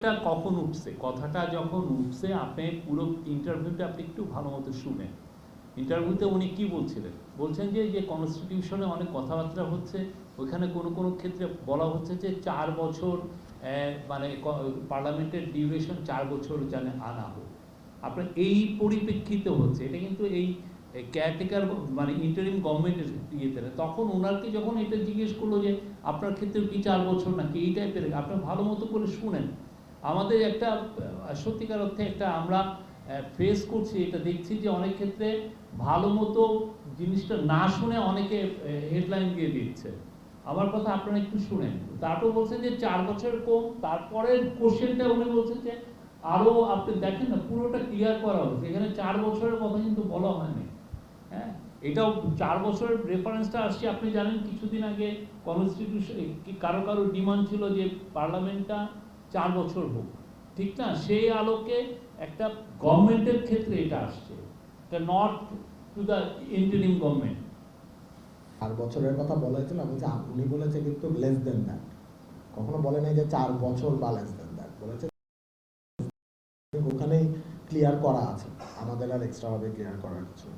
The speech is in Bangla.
এটা কখন উঠছে কথাটা যখন উঠছে আপনি পুরো ইন্টারভিউটা আপনি একটু ভালো মতো শুনেন। ইন্টারভিউতে উনি কি বলছিলেন? বলছেন যে যে কনস্টিটিউশনে অনেক কথাবার্তা হচ্ছে, ওইখানে কোনো কোনো ক্ষেত্রে বলা হচ্ছে যে, চার বছর মানে পার্লামেন্টের ডিউরেশন চার বছর যেন আনা হোক। আপনার এই পরিপ্রেক্ষিতে হচ্ছে, এটা কিন্তু এই কেয়ারটেকার মানে ইন্টারিম গভর্নমেন্টের ইয়েতে। তখন ওনারকে যখন এটা জিজ্ঞেস করল যে, আপনার ক্ষেত্রে কি চার বছর নাকি? এই টাইপের আপনার ভালো মতো করে শুনেন। আমাদের একটা সত্যিকার অর্থে একটা আমরা ফেস করছি, এটা দেখছি যে অনেক ক্ষেত্রে ভালো মতো জিনিসটা না শুনে অনেকে হেডলাইন দিয়ে দিচ্ছে। আমার কথা আপনারা একটু শুনেন। তারপর বলছেন যে চার বছর কম তারপরের কোশ্চেনটা উনি বলছেন যে আরও আপনি দেখেন না, পুরোটা ক্লিয়ার করা হয়েছে এখানে চার বছরের কথা কিন্তু বলা হয়নি হ্যাঁ? এটাও চার বছরের রেফারেন্সটা আসছে, আপনি জানেন, কিছুদিন আগে কনস্টিটিউশন কারও কারও ডিমান্ড ছিল যে পার্লামেন্টটা চার বছর হোক। ঠিক না? সেই আলোকে একটা গভর্নমেন্টের ক্ষেত্রে এটা আসছে। Not to the interim government চার বছরের কথা বলা না, বলছে আপ- উনি বলেছে কিন্তু লেস দেন দ্যাট কখনো বলে নাই যে চার বছর বা লেস দেন দ্যাট বলেছে ওখানেই ক্লিয়ার করা আছে। আমাদের আর এক্সট্রা ভাবে ক্লিয়ার করার কিছু।